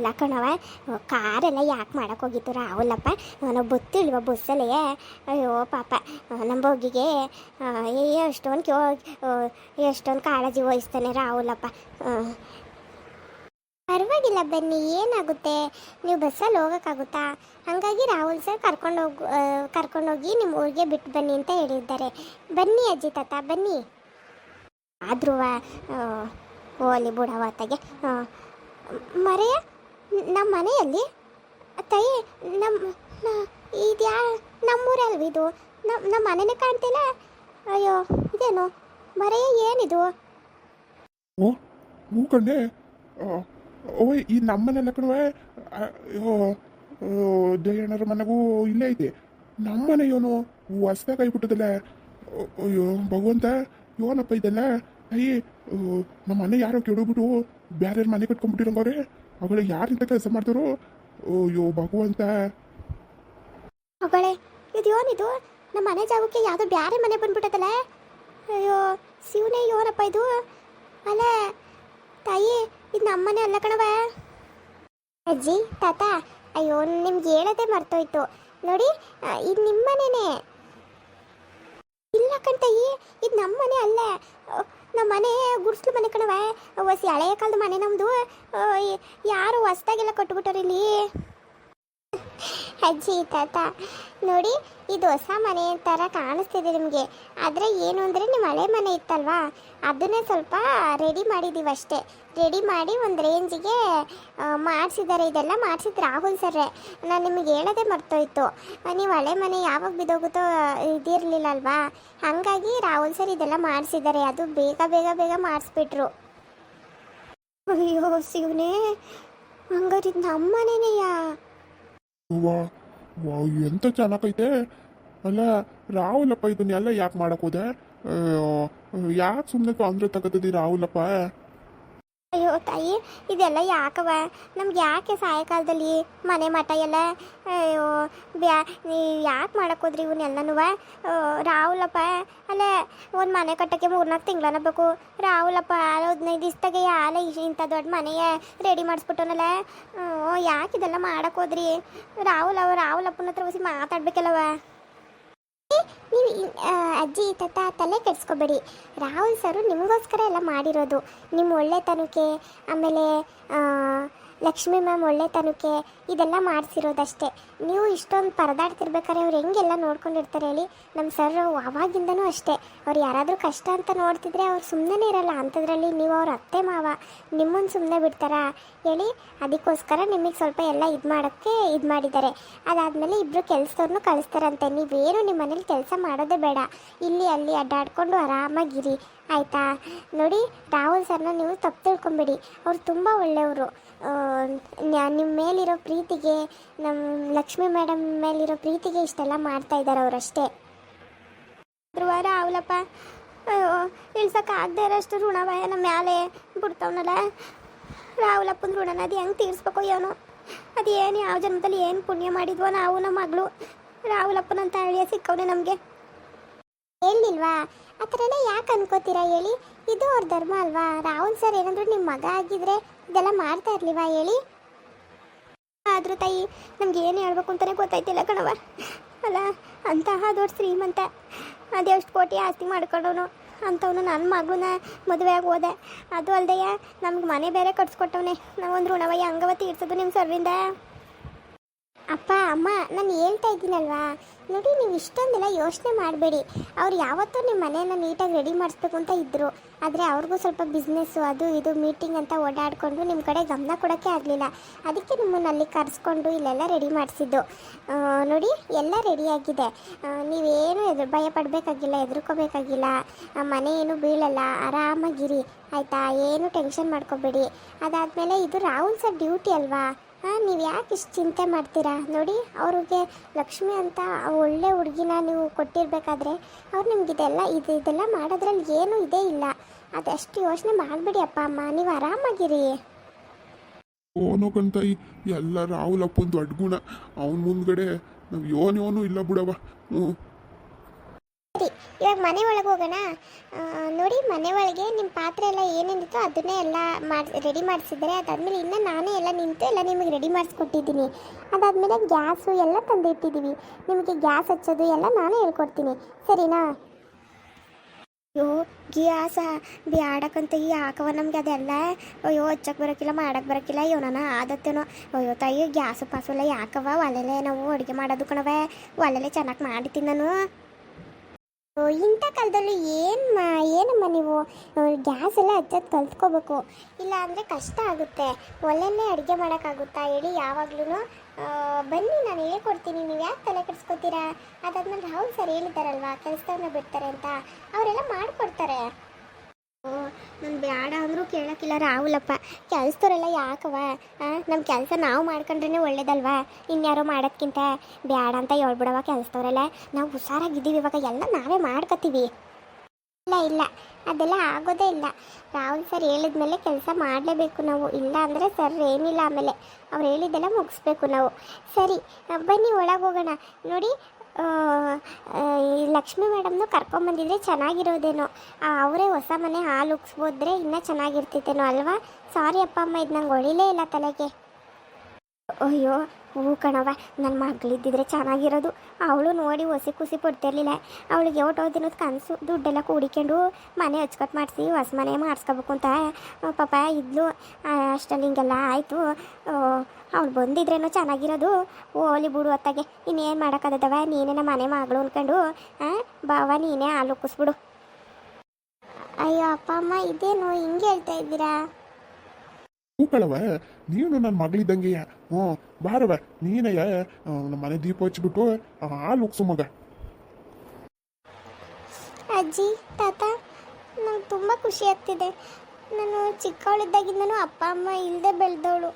ಇಲ್ಲ ಕಣವ ಕಾರೆಲ್ಲ ಯಾಕೆ ಮಾಡೋಕ್ಕೋಗಿತ್ತು ರಾಹುಲಪ್ಪ? ನಾವು ಗೊತ್ತಿಲ್ವ ಬಸ್ಸಲ್ಲಿ? ಅಯ್ಯೋ, ಪಾಪ. ನಮ್ಮ ಹೋಗಿಗೆ ಎಷ್ಟೊಂದು ಕ್ಯೋ ಎಷ್ಟೊಂದು ಕಾಳಜಿ ವಹಿಸ್ತಾನೆ ರಾಹುಲಪ್ಪ. ಪರವಾಗಿಲ್ಲ ಬನ್ನಿ, ಏನಾಗುತ್ತೆ? ನೀವು ಬಸ್ಸಲ್ಲಿ ಹೋಗೋಕ್ಕಾಗುತ್ತಾ? ಹಾಗಾಗಿ ರಾಹುಲ್ ಸರ್ ಕರ್ಕೊಂಡು ಹೋಗಿ ಕರ್ಕೊಂಡೋಗಿ ನಿಮ್ಮ ಊರಿಗೆ ಬಿಟ್ಟು ಬನ್ನಿ ಅಂತ ಹೇಳಿದ್ದಾರೆ. ಬನ್ನಿ ಅಜ್ಜಿ ತಾತ, ಬನ್ನಿ. ಆದ್ರೂ ಓಲಿ ಬುಡವಾತಗೆ ಮರೆಯ? ನಮ್ಮ ಮನೆಯಲ್ಲಿ? ತಾಯಿ ನಮ್ಮ ಇದು ಯಾ ನಮ್ಮೂರಲ್ವಿ ಇದು? ನಮ್ಮ ನಮ್ಮ ಮನೆನೇ ಕಾಣ್ತಿಲ್ಲ? ಅಯ್ಯೋ, ಇದೇನು? ಮರೆಯ ಏನಿದು? ಓ ಹ್ಞೂ ಓ, ಈ ನಮ್ಮನೆಲ್ಲ ಅಯ್ಯೋ ಜಯಣ್ಣರ ಮನೆಗೂ ಇಲ್ಲೇ ಐತೆ ನಮ್ಮನೆ ಇವನು ಹೊಸ್ದಾಗ ಬಿಟ್ಟದಲ್ಲ ಅಯ್ಯೋ, ಭಗವಂತ ಯೋನಪ್ಪ ಇದೆಲ್ಲ. ಅಯ್ಯ ನಮ್ಮ ಮನೆ ಯಾರೋ ಕೆಡೋಗ್ಬಿಟ್ಟು ಬೇರೆಯವ್ರ ಮನೆ ಕಟ್ಕೊಂಡ್ಬಿಟ್ಟಿರಂಗವ್ರೆ. ಅವುಗಳು ಯಾರಿಂದ ಕೆಲಸ ಮಾಡ್ತಾರೋ? ಅಯ್ಯೋ ಭಗವಂತ. ಅವಳೆ ಇದು ನಮ್ಮ ಮನೆ ಜಾಗಕ್ಕೆ ಯಾವುದೋ ಬ್ಯಾರೆ ಮನೆ ಬಂದ್ಬಿಟ್ಟದಲ್ಲ? ಅಯ್ಯೋ ಶಿವನೇ ಯೋನಪ್ಪ ಇದು. ಅಲ್ಲ ತಾಯಿ ಇದು ನಮ್ಮ ಮನೆ ಅಲ್ಲ ಕಣವ ಅಜ್ಜಿ ತಾತ ಅಯ್ಯೋ ನಿಮ್ಗೆ ಹೇಳದೆ ಮರ್ತೋಯ್ತು. ನೋಡಿ ಇದು ನಿಮ್ಮ ಮನೆನೇ. ಇಲ್ಲ ಕಣ್ತಾಯಿ ಇದು ನಮ್ಮನೆ ಅಲ್ಲ. ಅಹ್, ನಮ್ಮ ಮನೆ ಗುಡ್ಸ್ಲು ಮನೆ ಕಣವ ಹೊಸ ಹಳೆಯ ಕಾಲದ ಮನೆ ನಮ್ಮದು ಯಾರು ಹೊಸ್ದಾಗೆಲ್ಲ ಕಟ್ಬಿಟ್ಟವ್ರು ಇಲ್ಲಿ? ಅಜ್ಜಿ, ತಾತ, ನೋಡಿ, ಇದು ಹೊಸ ಮನೆ ಥರ ಕಾಣಿಸ್ತಿದೆ ನಿಮಗೆ. ಆದರೆ ಏನು ಅಂದರೆ ನಿಮ್ಮ ಹಳೆ ಮನೆ ಇತ್ತಲ್ವಾ? ಅದನ್ನೇ ಸ್ವಲ್ಪ ರೆಡಿ ಮಾಡಿದ್ದೀವಿ ಅಷ್ಟೇ. ರೆಡಿ ಮಾಡಿ ಒಂದು ರೇಂಜಿಗೆ ಮಾಡಿಸಿದ್ದಾರೆ ಇದೆಲ್ಲ ಮಾಡಿಸಿದ್ದು ರಾಹುಲ್ ಸರ್ರೆ ನಾನು ನಿಮಗೆ ಹೇಳೋದೇ ಮರ್ತೋಯ್ತು. ನೀವು ಹಳೆ ಮನೆ ಯಾವಾಗ ಬಿದ್ದೋಗುತ್ತೋ ಇದಿರಲಿಲ್ಲ ಅಲ್ವಾ ಹಾಗಾಗಿ ರಾಹುಲ್ ಸರ್ ಇದೆಲ್ಲ ಮಾಡಿಸಿದ್ದಾರೆ ಅದು ಬೇಗ ಬೇಗ ಬೇಗ ಮಾಡಿಸ್ಬಿಟ್ರು. ಅಯ್ಯೋ, ಶಿವನೇ. ಹಂಗಾರಿದ್ದು ನಮ್ಮ ಮನೆನೆಯಾ ವಾ ವಾ, ಎಂತ ಚೆನ್ನಾಗೈತೆ ಅಲ್ಲ, ರಾಹುಲಪ್ಪ ಇದನ್ನೆಲ್ಲ ಯಾಕೆ ಮಾಡಕ್ ಹೋದೆ? ಯಾಕೆ ಸುಮ್ಮನೆ ತೊಂದರೆ ತಗೋತಿದ್ದೀರಾ ರಾಹುಲಪ್ಪ? ಅಯ್ಯೋ ತಾಯಿ, ಇದೆಲ್ಲ ಯಾಕವ ನಮ್ಗೆ ಯಾಕೆ ಸಾಯಂಕಾಲದಲ್ಲಿ ಮನೆ ಮಠ ಎಲ್ಲ, ಅಯ್ಯೋ, ಬ್ಯಾ ಯಾಕೆ ಮಾಡಕ್ಕೆ ಹೋದ್ರಿ ಇವನ್ನೆಲ್ಲನೂ ರಾಹುಲಪ್ಪ, ಅಲ್ಲ ಒಂದು ಮನೆ ಕಟ್ಟಕ್ಕೆ ಮೂರ್ನಾಲ್ಕು ತಿಂಗಳನ್ನ ಬೇಕು. ರಾಹುಲಪ್ಪ, ಆಲ ಹದಿನೈದು ದಿವಸದಾಗೆ ಆಲ ಇಂಥ ದೊಡ್ಡ ಮನೆಯ ರೆಡಿ ಮಾಡಿಸ್ಬಿಟ್ಟನಲ್ಲ. ಯಾಕೆ ಇದೆಲ್ಲ ಮಾಡಕ್ಕೆ ಹೋದ್ರಿ ರಾಹುಲ್ ಅವ ರಾಹುಲಪ್ಪನ ಹತ್ರ ಹೋಗಿ ಮಾತಾಡ್ಬೇಕಲ್ಲವ ಅಜ್ಜಿ ತಾತ ತಲೆ ಕೆಡಿಸ್ಕೋಬೇಡಿ. ರಾಹುಲ್ ಸರು ನಿಮಗೋಸ್ಕರ ಎಲ್ಲ ಮಾಡಿರೋದು. ನಿಮ್ಮ ಒಳ್ಳೆತನಕ್ಕೆ ಆಮೇಲೆ ಲಕ್ಷ್ಮಿ ಮ್ಯಾಮ್ ಒಳ್ಳೆತನಕ್ಕೆ ಇದೆಲ್ಲ ಮಾಡಿಸಿರೋದಷ್ಟೇ. ನೀವು ಇಷ್ಟೊಂದು ಪರದಾಡ್ತಿರ್ಬೇಕಾದ್ರೆ ಅವ್ರು ಹೆಂಗೆಲ್ಲ ನೋಡ್ಕೊಂಡಿರ್ತಾರೆ ಹೇಳಿ? ನಮ್ಮ ಸರ್ ಅವಾಗಿಂದನೂ ಅಷ್ಟೇ. ಅವ್ರು ಯಾರಾದರೂ ಕಷ್ಟ ಅಂತ ನೋಡ್ತಿದ್ರೆ ಅವ್ರು ಸುಮ್ಮನೆ ಇರಲ್ಲ. ಅಂಥದ್ರಲ್ಲಿ ನೀವು ಅವ್ರ ಅತ್ತೆ ಮಾವ, ನಿಮ್ಮನ್ನು ಸುಮ್ಮನೆ ಬಿಡ್ತಾರಾ? ಹೇಳಿ, ಅದಕ್ಕೋಸ್ಕರ ನಿಮಗೆ ಸ್ವಲ್ಪ ಎಲ್ಲ ಇದು ಮಾಡೋಕ್ಕೆ ಇದು ಮಾಡಿದ್ದಾರೆ. ಅದಾದಮೇಲೆ ಇಬ್ಬರು ಕೆಲಸದವ್ರನ್ನೂ ಕಳಿಸ್ತಾರಂತೆ. ನೀವೇನು ನಿಮ್ಮ ಮನೇಲಿ ಕೆಲಸ ಮಾಡೋದೇ ಬೇಡ. ಇಲ್ಲಿ, ಅಲ್ಲಿ ಅಡ್ಡಾಡ್ಕೊಂಡು ಆರಾಮಾಗಿರಿ. ಆಯಿತಾ? ನೋಡಿ, ರಾಹುಲ್ ಸರ್ನ ನೀವು ತಪ್ಪು ತಿಳ್ಕೊಂಬಿಡಿ. ಅವ್ರು ತುಂಬ ಒಳ್ಳೆಯವರು. ನಿಮ್ಮ ಮೇಲಿರೋ ಪ್ರೀತಿಗೆ ನಮ್ಮ ಲಕ್ಷ್ಮಿ ಮೇಡಮ್ ಮೇಲಿರೋ ಪ್ರೀತಿಗೆ ಇಷ್ಟೆಲ್ಲ ಮಾಡ್ತಾ ಇದ್ದಾರೆ ಅವರಷ್ಟೇ. ಗುರುವಾರ ರಾಹುಲಪ್ಪ ಇಳ್ಸೋಕ್ಕಾಗದೇ ಇರೋಷ್ಟು ಋಣವಯ ನಮ್ಮ ಮ್ಯಾಲೆ ಬಿಡ್ತಾವನಲ್ಲ? ರಾಹುಲಪ್ಪನ ಋಣನ ಅದು ಹೆಂಗೆ ತೀರಿಸ್ಬೇಕು ಅದು ಏನು ಯಾವ ಜನ್ಮದಲ್ಲಿ ಏನು ಪುಣ್ಯ ಮಾಡಿದ್ವೋ ನಾವು ನಮ್ಮ ಮಗಳು? ರಾಹುಲಪ್ಪನಂತ ಅಳಿಯ ಸಿಕ್ಕವನೇ ನಮಗೆ. ಹೇಳಿಲ್ವಾ? ಆ ಥರನೇ ಯಾಕೆ ಅನ್ಕೋತೀರಾ ಹೇಳಿ? ಇದು ಅವ್ರ ಧರ್ಮ ಅಲ್ವಾ? ರಾಹುಲ್ ಸರ್ ಏನಾದರೂ ನಿಮ್ಮ ಮಗ ಆಗಿದ್ರೆ ಇದೆಲ್ಲ ಮಾಡ್ತಾ ಇರ್ಲಿವಾ ಹೇಳಿ? ಆದ್ರೂ ತಾಯಿ, ನಮ್ಗೆ ಏನು ಹೇಳ್ಬೇಕು ಅಂತಲೇ ಗೊತ್ತಾಯ್ತಿಲ್ಲ ಕಣವ ಅಲ್ಲ, ಅಂತಹ ದೊಡ್ಡ ಶ್ರೀಮಂತ ಅದೆಷ್ಟು ಕೋಟಿ ಆಸ್ತಿ ಮಾಡ್ಕೊಂಡವನು, ಅಂಥವನು ನನ್ನ ಮದುವೆ ಆಗಿ ಹೋದೆ ಅದು ಅಲ್ದೆಯ, ನಮ್ಗೆ ಮನೆ ಬೇರೆ ಕಟ್ಸ್ಕೊಟ್ಟವನೇ. ನಾವೊಂದು ಋಣವಯ್ಯ ಅಂಗವತಿ ತೀರ್ಸೋದು ನಿಮ್ಮ ಸರ್ವಿಂದ ಅಪ್ಪ, ಅಮ್ಮ, ನಾನು ಹೇಳ್ತಾ ಇದ್ದೀನಲ್ವಾ? ನೋಡಿ, ನೀವು ಇಷ್ಟೊಂದೆಲ್ಲ ಯೋಚನೆ ಮಾಡಬೇಡಿ. ಅವ್ರು ಯಾವತ್ತೂ ನಿಮ್ಮ ಮನೆಯನ್ನು ನೀಟಾಗಿ ರೆಡಿ ಮಾಡಿಸ್ಬೇಕು ಅಂತ ಇದ್ದರು ಆದರೆ ಅವ್ರಿಗೂ ಸ್ವಲ್ಪ ಬಿಸ್ನೆಸ್ಸು ಅದು ಇದು ಮೀಟಿಂಗ್ ಅಂತ ಓಡಾಡಿಕೊಂಡು ನಿಮ್ಮ ಕಡೆ ಗಮನ ಕೊಡೋಕ್ಕೆ ಆಗಲಿಲ್ಲ. ಅದಕ್ಕೆ ನಿಮ್ಮನ್ನು ಅಲ್ಲಿ ಕರೆಸ್ಕೊಂಡು ಇಲ್ಲೆಲ್ಲ ರೆಡಿ ಮಾಡಿಸಿದ್ದು. ನೋಡಿ, ಎಲ್ಲ ರೆಡಿಯಾಗಿದೆ ನೀವೇನು ಎದುರು, ಭಯ ಪಡಬೇಕಾಗಿಲ್ಲ ಹೆದರ್ಕೋಬೇಕಾಗಿಲ್ಲ ಮನೆ ಏನು ಬೀಳಲ್ಲ. ಆರಾಮಾಗಿರಿ. ಆಯಿತಾ? ಏನು ಟೆನ್ಷನ್ ಮಾಡ್ಕೋಬೇಡಿ. ಅದಾದಮೇಲೆ ಇದು ರಾಹುಲ್ ಸರ್ ಡ್ಯೂಟಿ ಅಲ್ವಾ? ಹಾಂ ನೀವು ಯಾಕೆ ಇಷ್ಟು ಚಿಂತೆ ಮಾಡ್ತೀರಾ? ನೋಡಿ, ಅವ್ರಿಗೆ ಲಕ್ಷ್ಮಿ ಅಂತ ಒಳ್ಳೆ ಹುಡುಗಿನ ನೀವು ಕೊಟ್ಟಿರಬೇಕಾದ್ರೆ ಅವ್ರು ನಿಮ್ಗೆ ಇದೆಲ್ಲ ಇದು ಇದೆಲ್ಲ ಮಾಡೋದ್ರಲ್ಲಿ ಏನೂ ಇದೇ ಇಲ್ಲ. ಅದಷ್ಟು ಯೋಚನೆ ಮಾಡಬೇಡಿ ಅಪ್ಪ ಅಮ್ಮ, ನೀವು ಆರಾಮಾಗಿರಿ. ಓನೋ ಕಣ್ತಾಯಿ ಎಲ್ಲ ರಾಹುಲ್ ದೊಡ್ಡ ಗುಣ. ಅವನ ಮುಂದ್ಗಡೆ ನಾವು ಯೋನ್ ಯೋನು ಇಲ್ಲ ಬಿಡವ ಹ್ಞೂ ಇವಾಗ ಮನೆ ಒಳಗೆ ಹೋಗೋಣ. ನೋಡಿ ಮನೆ ಒಳಗೆ ನಿಮ್ಮ ಪಾತ್ರೆ ಎಲ್ಲ ಏನೇನಿತ್ತು ಅದನ್ನೇ ಎಲ್ಲ ಮಾಡಿ ರೆಡಿ ಮಾಡಿಸಿದ್ದಾರೆ ಅದಾದಮೇಲೆ ಇನ್ನೂ ನಾನೇ ಎಲ್ಲ ನಿಂತು ಎಲ್ಲ ನಿಮಗೆ ರೆಡಿ ಮಾಡಿಸ್ಕೊಟ್ಟಿದ್ದೀನಿ. ಅದಾದಮೇಲೆ ಗ್ಯಾಸು ಎಲ್ಲ ತಂದಿಟ್ಟಿದ್ದೀವಿ ನಿಮಗೆ ಗ್ಯಾಸ್ ಹಚ್ಚೋದು ಎಲ್ಲ ನಾನೇ ಹೇಳ್ಕೊಡ್ತೀನಿ. ಸರಿನಾ? ಅಯ್ಯೋ, ಗ್ಯಾಸ ಬ್ಯಾಡಕ್ಕಂತ ಯಾಕವ ನಮ್ಗೆ ಅದೆಲ್ಲ. ಅಯ್ಯೋ ಹಚ್ಚಕ್ಕೆ ಬರೋಕ್ಕಿಲ್ಲ ಮಾಡಕ್ಕೆ ಬರೋಕ್ಕಿಲ್ಲ ನಾನು ಆದತ್ತೇನೋ. ಅಯ್ಯೋ, ತಾಯಿ, ಗ್ಯಾಸು ಪಾಸು ಎಲ್ಲ ಯಾಕವ ಒಲೆಲೆ ನಾವು ಅಡುಗೆ ಮಾಡೋದು ಕಣವೆ ಒಲೆಲೆ ಚೆನ್ನಾಗಿ ಮಾಡ್ತೀನಿ ನಾನು. ಇಂಥ ಕಾಲದಲ್ಲಿ ಏನು ಮಾ, ಏನಮ್ಮ ನೀವು? ಗ್ಯಾಸ್ ಎಲ್ಲ ಹಚ್ಚೋದು ಕಲ್ತ್ಕೋಬೇಕು. ಇಲ್ಲ ಅಂದರೆ ಕಷ್ಟ ಆಗುತ್ತೆ. ಒಲೆಯಲ್ಲೇ ಅಡುಗೆ ಮಾಡೋಕ್ಕಾಗುತ್ತಾ ಹೇಳಿ ಯಾವಾಗ್ಲೂ ಬನ್ನಿ, ನಾನು ಹೇಳ್ಕೊಡ್ತೀನಿ. ನೀವು ಯಾಕೆ ತಲೆ ಕೆಡಿಸ್ಕೊತೀರಾ? ಅದಾದ್ಮೇಲೆ ರಾಹುಲ್ ಸರ್ ಹೇಳಿದ್ದಾರಲ್ವಾ ಕೆಲಸದವ್ರನ್ನ ಬಿಡ್ತಾರೆ ಅಂತ. ಅವರೆಲ್ಲ ಮಾಡಿಕೊಡ್ತಾರೆ. ನಾನು ಬೇಡ ಅಂದರೂ ಕೇಳೋಕ್ಕಿಲ್ಲ ರಾಹುಲಪ್ಪ. ಕೆಲಸದವರೆಲ್ಲ ಯಾಕವ ನಮ್ಮ ಕೆಲಸ ನಾವು ಮಾಡ್ಕೊಂಡ್ರೇ ಒಳ್ಳೇದಲ್ವಾ? ಇನ್ಯಾರೋ ಮಾಡೋದ್ಕಿಂತ ಬೇಡ ಅಂತ ಹೇಳ್ಬಿಡವ ಕೆಲಸದವರೆಲ್ಲ. ನಾವು ಹುಷಾರಾಗಿದ್ದೀವಿ ಇವಾಗ, ಎಲ್ಲ ನಾವೇ ಮಾಡ್ಕೋತೀವಿ. ಇಲ್ಲ ಇಲ್ಲ. ಅದೆಲ್ಲ ಆಗೋದೇ ಇಲ್ಲ. ರಾಹುಲ್ ಸರ್ ಹೇಳಿದ್ಮೇಲೆ ಕೆಲಸ ಮಾಡಲೇಬೇಕು ನಾವು. ಇಲ್ಲ ಅಂದರೆ ಸರ್ ಏನಿಲ್ಲ ಆಮೇಲೆ. ಅವ್ರು ಹೇಳಿದ್ದೆಲ್ಲ ಮುಗಿಸ್ಬೇಕು ನಾವು. ಸರಿ, ಬನ್ನಿ ಒಳಗೆ ಹೋಗೋಣ. ನೋಡಿ ಲಕ್ಷ್ಮಿ ಮೇಡಮ್ನು ಕರ್ಕೊಂಬಂದಿದ್ರೆ ಚೆನ್ನಾಗಿರೋದೇನೋ. ಅವರೇ ಹೊಸ ಮನೆ ಹಾಲು ಉಗ್ಸ್ಬೋದ್ರೆ ಇನ್ನೂ ಚೆನ್ನಾಗಿರ್ತಿತ್ತೇನೋ ಅಲ್ವಾ? ಸಾರಿ ಅಪ್ಪ ಅಮ್ಮ, ಇದು ನಂಗೆ ಹೊಳಿಲೇ ಇಲ್ಲ ತಲೆಗೆ. ಅಯ್ಯೋ, ಹೂ ಕಣವ ನನ್ನ ಮಗಳಿದ್ದಿದ್ರೆ ಚೆನ್ನಾಗಿರೋದು. ಅವಳು ನೋಡಿ ಹೊಸಿ ಖುಷಿ ಪಡ್ತಿರ್ಲಿಲ್ಲ. ಅವಳಿಗೆ ಹೊಟ್ಟೋದಿನೋದು ಕನಸು, ದುಡ್ಡೆಲ್ಲ ಕೂಡಿಕೊಂಡು ಮನೆ ಹಚ್ಕಟ್ಟು ಮಾಡಿಸಿ, ಹೊಸ ಮನೆ ಮಾಡಿಸ್ಕೋಬೇಕು ಅಂತ ಪಾಪ ಇದ್ಲು. ಅಷ್ಟಲ್ಲಿ ಹಿಂಗೆಲ್ಲ ಆಯಿತು. ಅವಳು ಬಂದಿದ್ರೇನು ಚೆನ್ನಾಗಿರೋದು. ಓಲಿ ಬಿಡು ಅತ್ತಾಗೆ. ಇನ್ನೇನು ಮಾಡೋಕ್ಕದವ ನೀನೇ ನಮ್ಮ ಮನೆ ಮಗಳು ಅನ್ಕೊಂಡು ಆ, ಬಾವ ನೀನೇ ಹಾಲು ಉಕ್ಕಿಸ್ಬಿಡು ಅಯ್ಯೋ ಅಪ್ಪ ಅಮ್ಮ ಇದೇನು ಹಿಂಗೆ ಹೇಳ್ತಾ ಇದ್ದೀರಾ? ಹೂಕಳವ ನೀನು ನನ್ನ ಮಗಳಿದ್ದಂಗೆಯ. ಹ್ಞೂ ಬಾರವ ನೀನಯ್ಯ ನಮ್ಮ ಮನೆ ದೀಪ ಹಚ್ಬಿಟ್ಟು ಹಾಲು ಉಕ್ಸು ಮಗ. ಅಜ್ಜಿ ತಾತ ನಂಗೆ ತುಂಬ ಖುಷಿ ಆಗ್ತಿದೆ. ನಾನು ಚಿಕ್ಕವಳಿದ್ದಾಗಿಂದನೂ ಅಪ್ಪ ಅಮ್ಮ ಇಲ್ಲದೆ ಬೆಳೆದವಳು.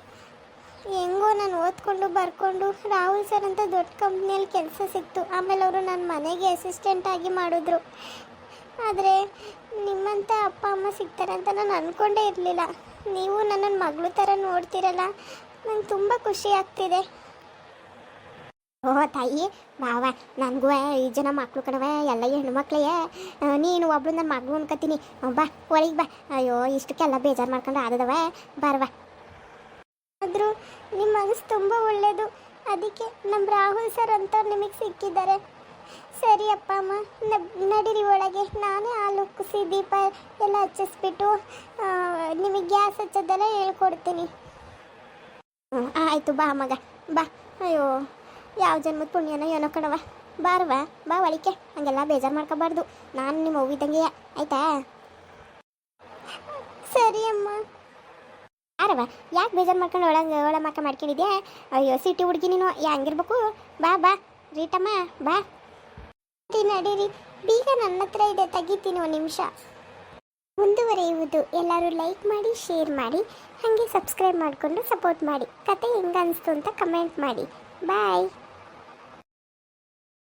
ಹೆಂಗೋ ನಾನು ಓದ್ಕೊಂಡು ಬರ್ಕೊಂಡು ರಾಹುಲ್ ಸರ್ ಅಂತ ದೊಡ್ಡ ಕಂಪ್ನಿಯಲ್ಲಿ ಕೆಲಸ ಸಿಕ್ತು. ಆಮೇಲೆ ಅವರು ನನ್ನ ಮನೆಗೆ ಅಸಿಸ್ಟೆಂಟ್ ಆಗಿ ಮಾಡಿದ್ರು. ಆದರೆ ನಿಮ್ಮಂಥ ಅಪ್ಪ, ಅಮ್ಮ ಸಿಗ್ತಾರೆ ಅಂತ ನಾನು ಅಂದ್ಕೊಂಡೇ ಇರಲಿಲ್ಲ. ನೀವು ನನ್ನನ್ನು ಮಗಳು ಥರ ನೋಡ್ತೀರಲ್ಲ, ನಂಗೆ ತುಂಬ ಖುಷಿ ಆಗ್ತಿದೆ. ಓ, ತಾಯಿ ಬಾವ ನನಗೂ ಈ ಜನ ಮಕ್ಕಳು ಕಣವ ಎಲ್ಲ ಹೆಣ್ಮಕ್ಳೆಯೇ ನೀನು ಒಬ್ಳು ನನ್ನ ಮಗಳು ಅನ್ಕೋತೀನಿ ಬಾ, ಒಳಗೆ ಬಾ. ಅಯ್ಯೋ, ಇಷ್ಟಕ್ಕೆಲ್ಲ ಬೇಜಾರು ಮಾಡ್ಕೊಂಡು ಆದದವ. ಬಾರವ ಆದರೂ ನಿಮ್ಮ ಮನಸ್ಸು ತುಂಬ ಒಳ್ಳೆಯದು. ಅದಕ್ಕೆ ನಮ್ಮ ರಾಹುಲ್ ಸರ್ ಅಂತ ನಿಮಗೆ ಸಿಕ್ಕಿದ್ದಾರೆ. ಸರಿ ಅಪ್ಪ ಅಮ್ಮ ನಡೀರಿ ಒಳಗೆ. ನಾನೇ ಹಾಲು ಕುಸಿ ದೀಪ ಎಲ್ಲ ಹಚ್ಚಿಸ್ಬಿಟ್ಟು ನಿಮಗೆ ಗ್ಯಾಸ್ ಹಚ್ಚೋದೆಲ್ಲ ಹೇಳ್ಕೊಡ್ತೀನಿ. ಆಯಿತು ಬಾ ಮಗ, ಬಾ. ಅಯ್ಯೋ, ಯಾವ ಜನ್ಮದ ಪುಣ್ಯನೋ ಏನೋ ಕಣವ ಬಾರವ ಬಾ ಒಳಿಕೆ ಹಂಗೆಲ್ಲ ಬೇಜಾರು ಮಾಡ್ಕೋಬಾರ್ದು. ನಾನು ನಿಮ್ಮ ಹೋಗಿದ್ದಂಗೆಯ ಆಯ್ತಾ? ಸರಿ ಅಮ್ಮ. ಯಾರವ ಯಾಕೆ ಬೇಜಾರು ಮಾಡ್ಕೊಂಡು ಒಳಗೆ ಒಳ ಮಕ್ಕ ಮಾಡ್ಕೊಂಡಿದ್ಯಾ? ಅಯ್ಯೋ ಸಿಟಿ ಹುಡುಗಿ ನೀನು. ಹೆಂಗಿರ್ಬೇಕು? ಬಾ ಬಾ. ರೀಟಮ್ಮ ಬಾ. ನಡಿ, ನಡೀರಿ ಬೀಗ ನನ್ನ ಹತ್ರ ಇದೆ. ತೆಗಿತೀನಿ ಒಂದು ನಿಮಿಷ. ಮುಂದುವರೆಯುವುದು. ಎಲ್ಲರೂ ಲೈಕ್ ಮಾಡಿ ಶೇರ್ ಮಾಡಿ. ಹಾಗೆ ಸಬ್ಸ್ಕ್ರೈಬ್ ಮಾಡಿಕೊಂಡು ಸಪೋರ್ಟ್ ಮಾಡಿ. ಕತೆ ಹೆಂಗೆ ಅನಿಸ್ತು ಅಂತ ಕಮೆಂಟ್ ಮಾಡಿ. ಬಾಯ್.